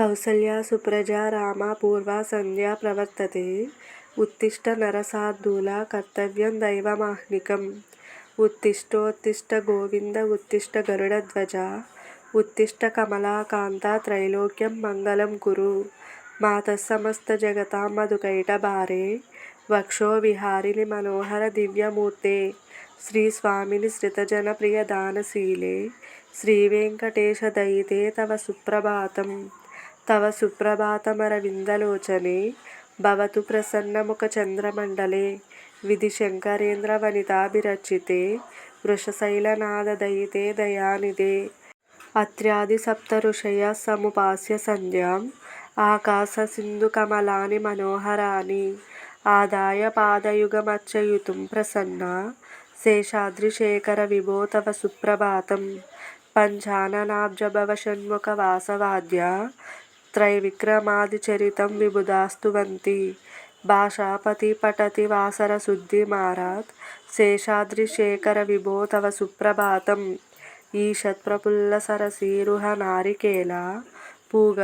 కౌసల్యా సుప్రజా రామ పూర్వ సంధ్యా ప్రవర్తతే. ఉత్తిష్ట నరశార్దూల కర్తవ్యం దైవమాహ్నికం. ఉత్తిష్టోత్తిష్ట గోవింద ఉత్తిష్ట గరుడధ్వజ ఉత్తిష్ట కమలాకాంత త్రైలోక్యం మంగళం కురు. మాతః సమస్త మధుకైట భారే. వక్షో విహారిని మనోహర దివ్యమూర్తే. శ్రీ స్వామిని శ్రితజన ప్రియ దానశీలే. శ్రీ వెంకటేశ దయితే తవ సుప్రభాతం. తవ సుప్రభాతమరవిందలోచనే భవతు ప్రసన్నముఖ చంద్రమండలే. విధిశంకరేంద్ర వనితాభిరచితే వృషశైలనాదదయితే దయానిదే. అత్యాధి సప్త ఋషయ సముపాస్య సంధ్యాం కమలాని మనోహరాని ఆదాయ పాదయుగమర్చయితుం ప్రసన్నా వాసవాద్య విభో తవ సుప్రభాతం.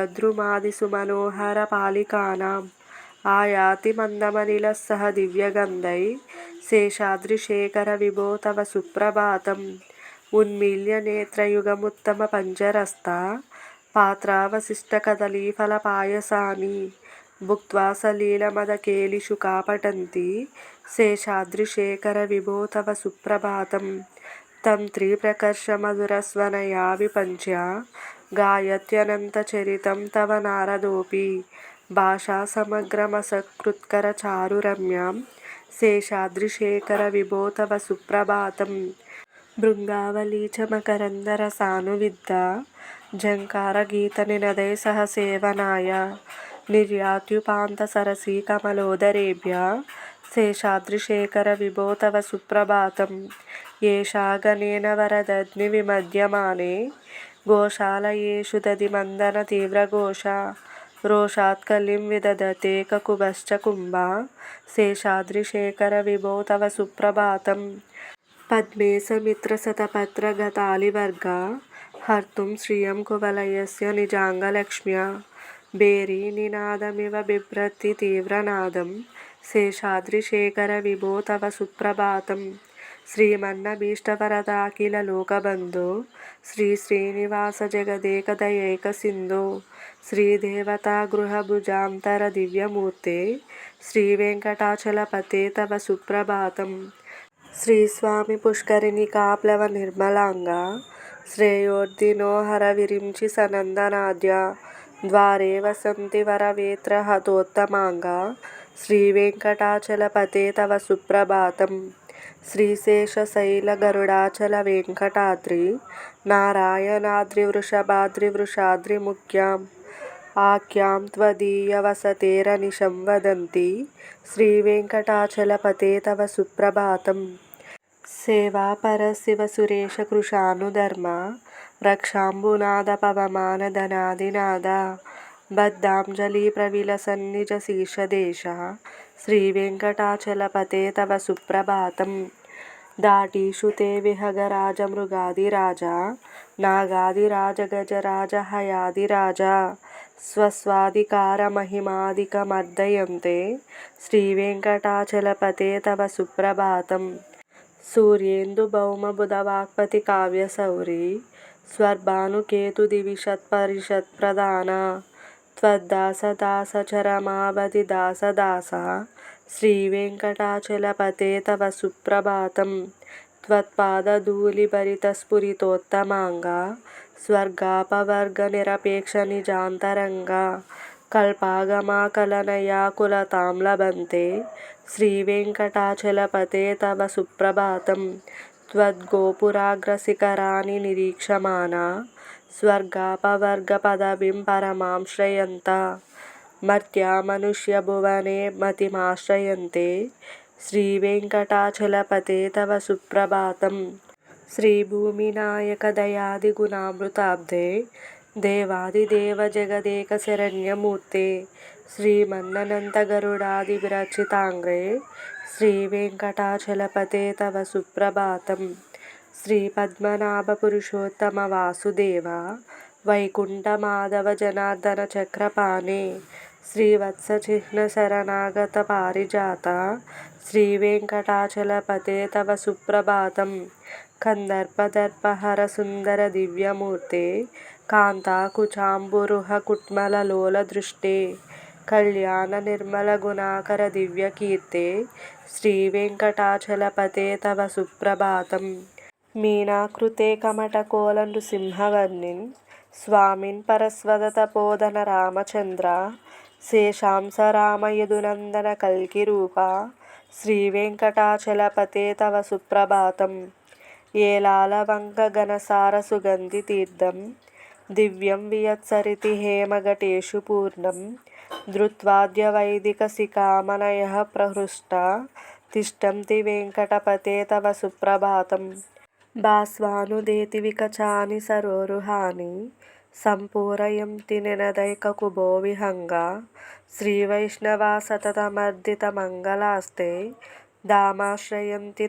పంచాననాబ్జభవ షణ్ముఖ సుమనోహర త్రైవిక్రమాదిచరితం ఆయాతి భాషాపతి పఠతి వాసరశుద్ధిమారాత్ శేషాద్రిశేఖర విభో తవ సుప్రభాతం. ఈషత్ప్రఫుల్లసరసీరుహ నేత్రయుగముత్తమ పూగద్రుమాదిసుమనోహర మందమనిలస్సహ దివ్యగంధై శేషాద్రిశేఖర విభో తవ సుప్రభాతం. ఉన్మీల్య నేత్రయుగముత్తమ పంజరస్థ పాత్రావశిష్టకదలీఫలపాయసాని భుక్త్వా సలీలమదకేలిషుకా పఠంతి శేషాద్రిశేఖర విభో తవ సుప్రభాతం. తం త్రిప్రకర్షమధురస్వనయా గీత గాయత్యనంతచరితం తవ నిర్యాత్యుపాంత భాషాసమగ్రమసకృత్కరచారురమ్యాం కమలోదరేభ్య శేషాద్రిశేఖర విభో తవ సుప్రభాతం. ఏషాగణేన వరదగ్నివిమధ్యమానే గోశాలయేషు దధిమందన తీవ్రఘోష రోషాత్కలిం విదధతే కకుభశ్చ కుంభా శేషాద్రిశేఖర విభో తవ సుప్రభాతం పద్మే సమిత్రశతపత్రగతాళివర్గా హర్తుం శ్రియం కువలయస్య నిజాంగలక్ష్మ్య భేరీ నినాదమివ బిభ్రతి తీవ్రనాదం. శేషాద్రిశేఖర విభో తవ సుప్రభాతం. శ్రీమన్నభీష్టవరదాఖిల లోకబంధో. శ్రీ శ్రీనివాస జగదేకదయైక సింధో. శ్రీదేవతాగృహభుజాంతర దివ్యమూర్తే. శ్రీవేంకటాచలపతే తవ సుప్రభాతం. శ్రీస్వామి పుష్కరిణి కాప్లవ నిర్మలాంగా. శ్రేయోర్ధినోహర విరించి సనందనాద్య. ద్వారే వసంతి వరవేత్రహతోత్తమాంగా శ్రీవేంకటాచలపతే తవ సుప్రభాతం. శ్రీశేషశైల గరుడాచల వెంకటాద్రి. నారాయణాద్రివృషభాద్రివృషాద్రిముఖ్యాం ఆఖ్యాం త్వదీయవసతేరనిశం వదంతి. శ్రీవేంకటాచలపతే తవ సుప్రభాతం సేవాపరశివసురేశకృశానుధర్మ రక్షాంబునాద పవమానధనాదినాద బద్ధాంజలిప్రవిలసన్నిజశీర్షదేశ శ్రీవేంకటాచలపతే తవ సుప్రభాతం దాటీషు తే విహగరాజ విహగరాజమృగాదిరాజ నాగాదిరాజగజరాజ హయాదిరాజ స్వస్వాధికారమహిమాదికమర్దయంతే శ్రీవేంకటాచలపతే తవ సుప్రభాతం. సూర్యేందుభౌమబుధవాక్పతి కావ్యశౌరీ స్వర్భానుకేతుదివిషత్పరిషత్ప్రధాన త్వద్దాసదాసచరమావధి దాస దాస శ్రీవేంకటాచలపతే తవ సుప్రభాతం త్వత్పాదధూళిభరితస్ఫురితోత్తమాంగా స్వర్గాపవర్గనిరపేక్ష నిజాంతరంగా కల్పాగమాకలనయాకులతాం లభంతే శ్రీవేంకటాచలపతే తవ సుప్రభాతం త్వద్గోపురాగ్రశిఖరాన్ని నిరీక్షమాణా స్వర్గాపవర్గపదవిం పరమాం శ్రయంత మర్త్యా మనుష్యభువనే మతిమాశ్రయంతే శ్రీవేంకటాచలపతే తవ సుప్రభాతం శ్రీభూమినాయక దయాదిగుణామృతాబ్ధే గరుడాది జగదేకశరణ్యమూర్తే శ్రీమన్ననంతగరుడాదివిరచితాంగ్రే శ్రీవేంకటాచలపతే తవ సుప్రభాతం శ్రీపద్మనాభపురుషోత్తమ వాసుదేవ వైకుంఠ మాధవ జనార్దన చక్రపాణి శ్రీవత్స చిహ్న శరణాగత పారిజాత శ్రీ వెంకటాచలపతే తవ సుప్రభాతం కందర్పదర్పహర సుందర దివ్యమూర్తే కాంతాకుచాంబురుహ కుట్మలలోల దృష్టే కళ్యాణ నిర్మల గుణాకర దివ్యకీర్తే శ్రీ వెంకటాచలపతే తవ సుప్రభాతం. మీనాకృతే కమటకోల నృసింహవర్ణిన్ స్వామిన్ పరస్వదతపోధన రామచంద్ర శేషాంశ రామయదునందన కల్కిరూప శ్రీ వెంకటాచలపతే తవ సుప్రభాతం. ఏలాలవంక ఘనసార సుగంధి తీర్థం దివ్యం వియత్సరితి హేమఘటేషు పూర్ణం. ధృత్వాద్య వైదిక శిఖామణయః ప్రహృష్ట. తిష్టంతి వెంకటపతే తవ సుప్రభాతం. భాస్వానుదేతి వికచాని సరోరుహాని. సంపూరయంతి నినదైకకుభో విహంగా. శ్రీవైష్ణవా సతతమర్దితమంగళాస్తే ధామాశ్రయంతి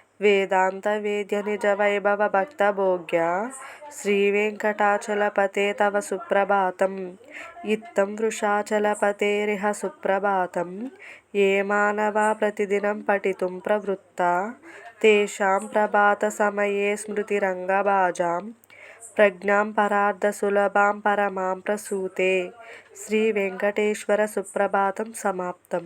వేదాంత వేద్య నిజ వైభవ భక్త భోగ్య శ్రీ వెంకటాచలపతే తవ సుప్రభాతం ఇత్తం వృషాచలపతేరిహ సుప్రభాతం ఏ మానవా ప్రతిదినం పఠితుం ప్రవృత్త తేషాం ప్రభాత సమయే స్మృతిరంగభాజాం ప్రజ్ఞాం పరార్థసులభాం పరమాం ప్రసూతే శ్రీ వెంకటేశ్వర సుప్రభాతం సమాప్తం